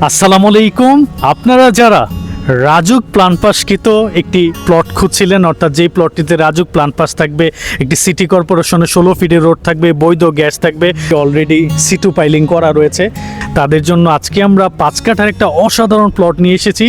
আসসালামু আলাইকুম। আপনারা যারা রাজুক প্লানপাসকৃত একটি প্লট খুঁজছিলেন, অর্থাৎ যেই প্লটটিতে রাজুক প্লানপাস থাকবে, একটি সিটি কর্পোরেশনের ষোলো ফিটের রোড থাকবে, বৈধ গ্যাস থাকবে, অলরেডি সিটু পাইলিং করা রয়েছে। তাদের জন্য আজকে আমরা পাঁচ কাঠার একটা অসাধারণ প্লট নিয়ে এসেছি।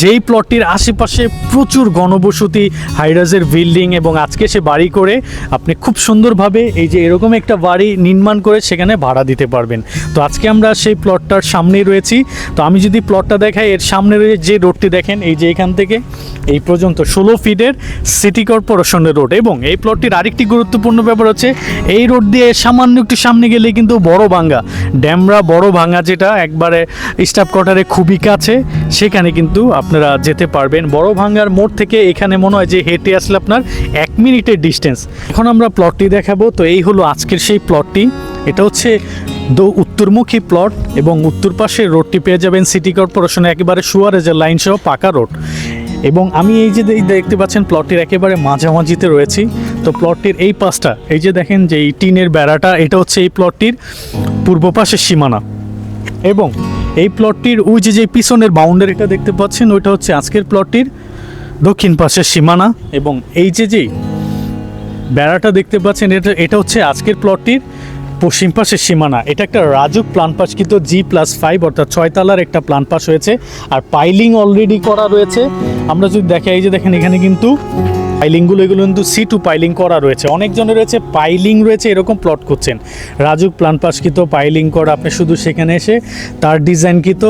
যেই প্লটটির আশেপাশে প্রচুর ঘনবসতি হাইরাজের বিল্ডিং এবং আজকে সে বাড়ি করে আপনি খুব সুন্দরভাবে এই যে এরকম একটা বাড়ি নির্মাণ করে সেখানে ভাড়া দিতে পারবেন। তো আজকে আমরা সেই প্লটটার সামনেই রয়েছি। তো আমি যদি প্লটটা দেখাই, এর সামনে যে রোডটি দেখেন, এই যে এখান থেকে, এই পর্যন্ত ষোলো ফিটের সিটি কর্পোরেশনের রোড এবং এই প্লটটির আরেকটি গুরুত্বপূর্ণ ব্যাপার হচ্ছে, এই রোড দিয়ে সামান্য একটু সামনে গেলে কিন্তু বড় ভাঙ্গা। ড্যামরা বড় ভাঙ্গা যেটা একবারে স্টাফ কোয়ার্টারে খুবই কাছে, সেখানে কিন্তু আপনারা যেতে পারবেন। বড় ভাঙ্গার মোড় থেকে এখানে মনে হয় যে হেঁটে আসলে আপনার এক মিনিটের ডিস্টেন্স এখন আমরা প্লটটি দেখাবো। তো এই হলো আজকের সেই প্লটটি এটা হচ্ছে দো উত্তরমুখী প্লট এবং উত্তর পাশে রোডটি পেয়ে যাবেন সিটি কর্পোরেশনে একেবারে সুয়ারেজের লাইন সহ পাকা রোড এবং আমি এই যে দেখতে পাচ্ছেন প্লটটির একেবারে মাঝামাঝিতে রয়েছি। তো প্লটটির এই পাশটা, এই যে দেখেন যে এই টিনের বেড়াটা, এটা হচ্ছে এই প্লটটির পূর্ব পাশের সীমানা। এবং এই প্লটটির ওই যে যে পিছনের বাউন্ডারিটা দেখতে পাচ্ছেন, ওইটা হচ্ছে আজকের প্লটটির দক্ষিণ পাশের সীমানা এবং এই যে যেই বেড়াটা দেখতে পাচ্ছেন, এটা এটা হচ্ছে আজকের প্লটটির পশ্চিম পাশের সীমানা। এটা একটা রাজুক প্লান পাস কিন্তু জি প্লাস ফাইভ অর্থাৎ ছয়তলার একটা প্লান পাস হয়েছে। আর পাইলিং অলরেডি করা রয়েছে। আমরা যদি দেখাই এই যে দেখেন, এখানে কিন্তু পাইলিংগুলো, এগুলো কিন্তু সি টু পাইলিং করা রয়েছে। অনেকজনের রয়েছে পাইলিং রয়েছে, এরকম প্লট করছেন। রাজুক প্লান পাসকৃত পাইলিং করা, আপনি শুধু সেখানে এসে তার ডিজাইনকৃত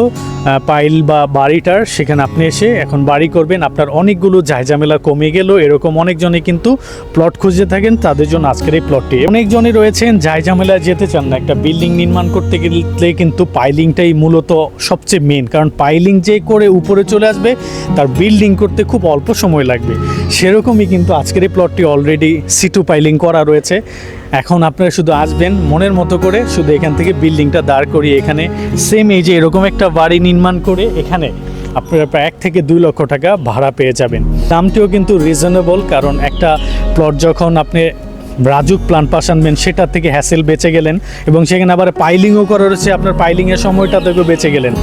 পাইল বা বাড়িটার সেখানে আপনি এসে এখন বাড়ি করবেন। আপনার অনেকগুলো ঝাইঝামেলা কমে গেল, এরকম অনেকজনে কিন্তু প্লট খুঁজে থাকেন, তাদের জন্য আজকের এই প্লটটি অনেকজনই রয়েছেন, ঝাইঝামেলায় যেতে চান না। একটা বিল্ডিং নির্মাণ করতে গেলে কিন্তু পাইলিংটাই মূলত সবচেয়ে মেন কারণ পাইলিং যে করে উপরে চলে আসবে, তার বিল্ডিং করতে খুব অল্প সময় লাগবে। সেরকমই কিন্তু আজকের এই প্লটটি অলরেডি সিটু পাইলিং করা রয়েছে। এখন আপনারা শুধু আসবেন, মনের মতো করে শুধু এখান থেকে বিল্ডিংটা দাঁড় করিয়ে এখানে সেম এই যে এরকম একটা বাড়ি নির্মাণ করে এখানে আপনারা প্রায় এক থেকে দুই লক্ষ টাকা ভাড়া পেয়ে যাবেন। দামটিও কিন্তু রিজনেবল কারণ একটা প্লট যখন আপনি রাজুক প্লান পাস আনবেন, সেটা থেকে হ্যাসেল বেঁচে গেলেন এবং সেখানে আবার পাইলিংও করা রয়েছে, আপনার পাইলিংয়ের সময়টা থেকেও বেঁচে গেলেন।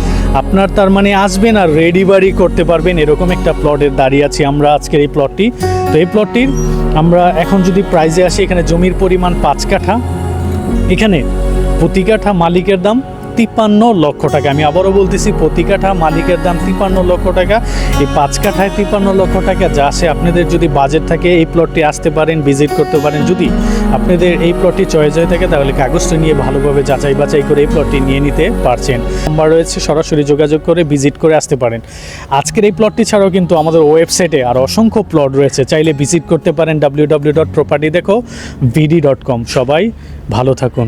আপনার তার মানে আসবেন আর রেডি বাড়ি করতে পারবেন, এরকম একটা প্লটের দাঁড়িয়ে আছি আমরা আজকের এই প্লটটি তো এই প্লটটির আমরা এখন যদি প্রাইজে আসি, এখানে জমির পরিমাণ পাঁচ কাঠা। এখানে প্রতি কাঠা মালিকের দাম তিপ্পান্ন লক্ষ টাকা। আমি আবারও বলতেছি প্রতি কাঠা মালিকের দাম তিপ্পান্ন লক্ষ টাকা। এই পাঁচ কাঠায় তিপ্পান্ন লক্ষ টাকা যা আসে, আপনাদের যদি বাজেট থাকে, এই প্লটটি আসতে পারেন ভিজিট করতে পারেন। যদি আপনাদের এই প্লটটি চয়েস হয়ে থাকে, তাহলে কাগজটা নিয়ে ভালোভাবে যাচাই বাছাই করে এই প্লটটি নিয়ে নিতে পারছেন। নাম্বার রয়েছে, সরাসরি যোগাযোগ করে ভিজিট করে আসতে পারেন। আজকের এই প্লটটি ছাড়াও কিন্তু আমাদের ওয়েবসাইটে আর অসংখ্য প্লট রয়েছে। চাইলে ভিজিট করতে পারেন ডাব্লিউ ডাব্লিউ ডট প্রপার্টি দেখো ভিডি ডট কম সবাই ভালো থাকুন।